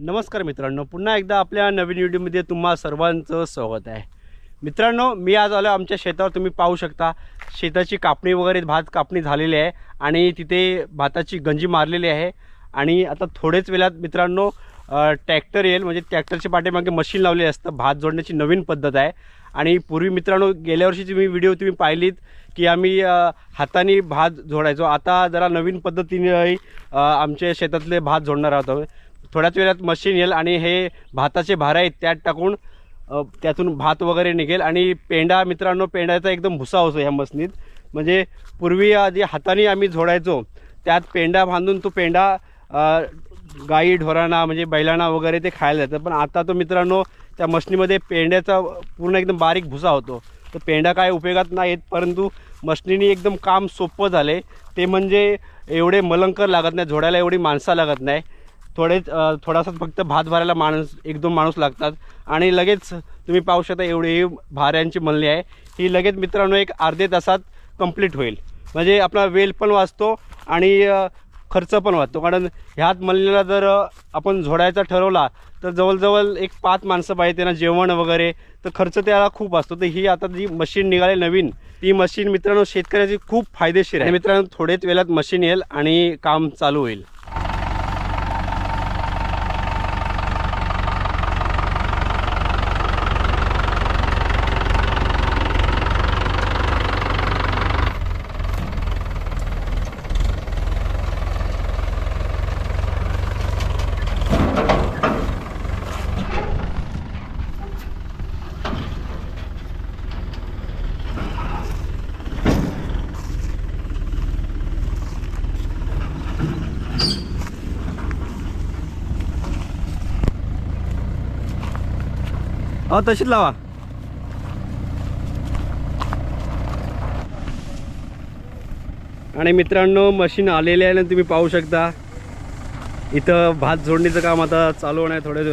नमस्कार मित्रांनो पुन्हा एकदा आपल्या नवीन व्हिडिओमध्ये तुम्हा सर्वांचं स्वागत आहे. मित्रांनो मी आज आलो आमच्या शेतावर तुम्ही पाहू शकता. शेताची कापणी वगैरे भात कापणी झालेली आहे आणि तिथे भाताची गंजी मारलेली आहे. आणि आता थोडेच वेळात मित्रांनो ट्रॅक्टर येईल म्हणजे ट्रॅक्टरच्या पाठीमागे मशीन लावले असतं भात जोडण्याची नवीन पद्धत आहे. आणि पूर्वी मित्रांनो गेल्या वर्षीची मी व्हिडिओ तुम्ही पाहिलीत की आम्ही हाताने भात जोडायचो. आता जरा नवीन पद्धतीने आमच्या शेतातले भात जोडणार आहोत. थोड्याच वेळात मशीन येईल आणि हे भाताचे भार आहेत त्यात टाकून त्यातून भात वगैरे निघेल. आणि पेंडा मित्रांनो पेंड्याचा एकदम भुसा होतो ह्या मशनीत म्हणजे पूर्वी आधी हाताने आम्ही झोडायचो त्यात पेंडा बांधून तो पेंडा गाई ढोरांना म्हणजे बैलांना वगैरे ते खायला जातं पण आता तो मित्रांनो त्या मशनीमध्ये पेंड्याचा पूर्ण एकदम बारीक भुसा होतो. तर पेंडा काय उपयोगात नाही परंतु मशनीने एकदम काम सोपं झाले ते म्हणजे एवढे मलंकर लागत नाही झोडायला एवढी माणसं लागत नाही. थोडेच थोडासा फक्त भात भरायला माणूस एक दोन माणूस लागतात. आणि लगेच तुम्ही पाहू शकता एवढी भाऱ्यांची मल्ली आहे. ही लगेच मित्रांनो एक अर्धे तासात कंप्लीट होईल. म्हणजे आपला वेल पण वाचतो आणि खर्च पण वाचतो. कारण ह्यात मल्लीला जर आपण झोडायचा ठरवला तर जवळजवळ एक पाच माणसं पाहिजे त्यांना जेवण वगैरे तर खर्च त्याला खूप असतो. तर ही आता जी मशीन निघाली नवीन ती मशीन मित्रांनो शेतकऱ्याची खूप फायदेशीर आहे. मित्रांनो थोडेच वेळात मशीन येईल आणि काम चालू होईल. अहो तशीच लावा. आणि मित्रांनो मशीन आलेले आहे ना तुम्ही पाहू शकता. इथं भात जोडणीचं काम आता चालू होणार आहे थोड्याच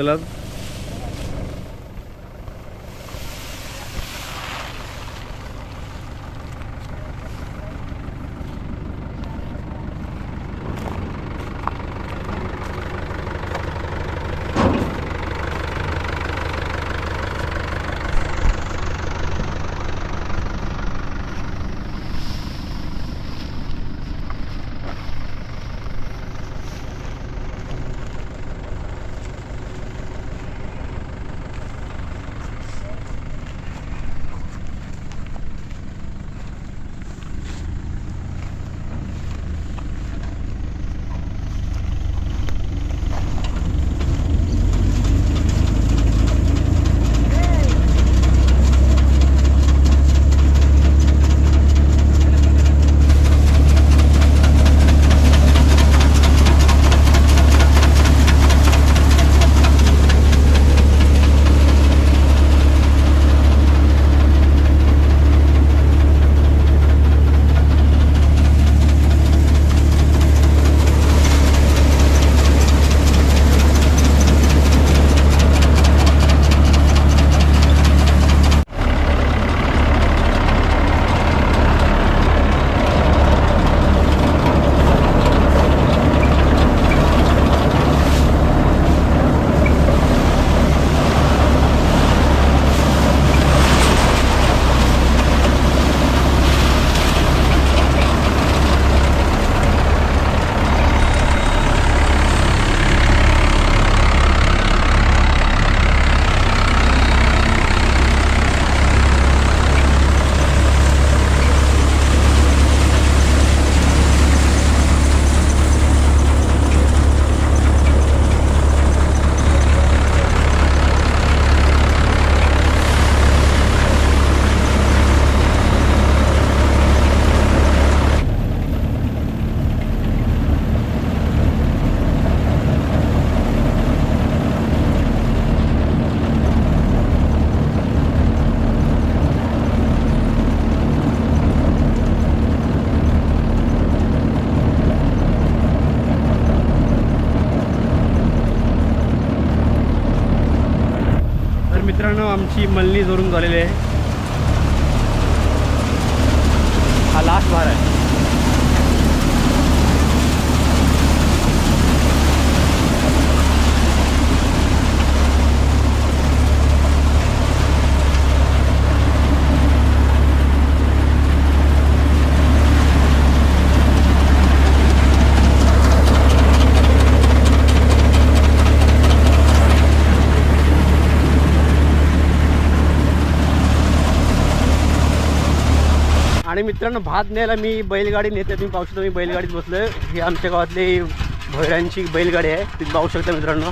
मित्रांनो आमची मल्ली जोरून झालेली आहे. हा लास्ट भार आहे. आणि मित्रांनो भात न्यायला मी बैलगाडी नेते तुम्ही पाहू शकता मी बैलगाडीत बसलोय. ही आमच्या गावातली भैरांची बैलगाडी आहे तुम्ही पाहू शकता मित्रांनो.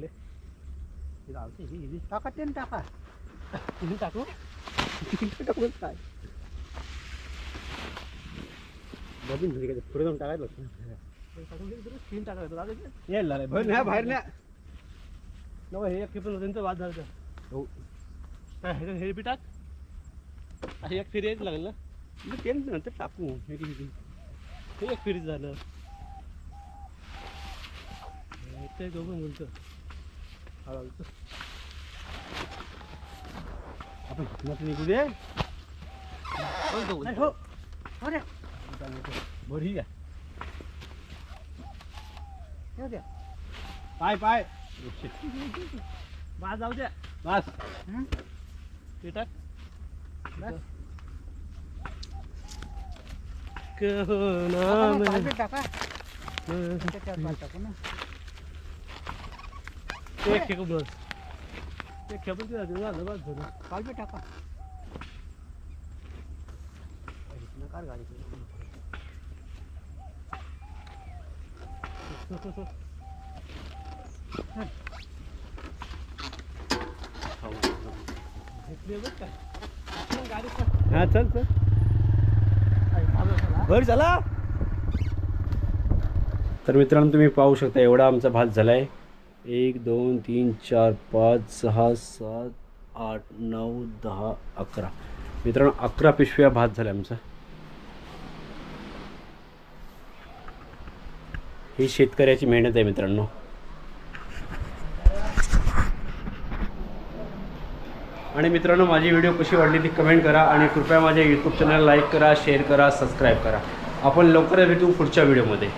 मार काय नाही स्वप्नवाला टाका तीन टाका. तुम्ही टाकू? टाकून काय बघून घरी काय पुढे जाऊन टाकायचं तीन टाकायचं यायला बाहेर न्या बाहेर न्या. नव हे एक पण त्यांचं वाद झालं हो. काय हे हे बी टाक. हे एक फिरी यायच लागलं ना? मग ते नंतर टाकू. हे. हे एक फिरीच झालं. हे ते दोघं बोलतो हळूहळू आपण मत निघू दे नाही, हो हो रे बरं ठीक आहे येऊ द्या पाय पाय बा जाऊ द्या बस हं? ते टाक बस. कहो टाका नाम ना, पाच टाका एक खेकू बस. एक खेपून ते झालं झालं बस झालं कालबी टाका. नकार गाडी. हा चल चल. बर चला. तर मित्रांनो तुम्ही पाहू शकता एवढा आमचा भात झाला आहे एक दोन तीन चार पाच सहा सात आठ नऊ दहा अकरा. मित्रांनो अकरा पिशव्या भात झाला आमचा ही शेतकऱ्याची मेहनत आहे मित्रांनो. आणि मित्रांनो माझी व्हिडिओ कशी वाटली ती कमेंट करा आणि कृपया माझ्या यूट्यूब चॅनल लाईक करा शेअर करा सबस्क्राईब करा. आपण लवकरच भेटू पुढच्या व्हिडिओमध्ये.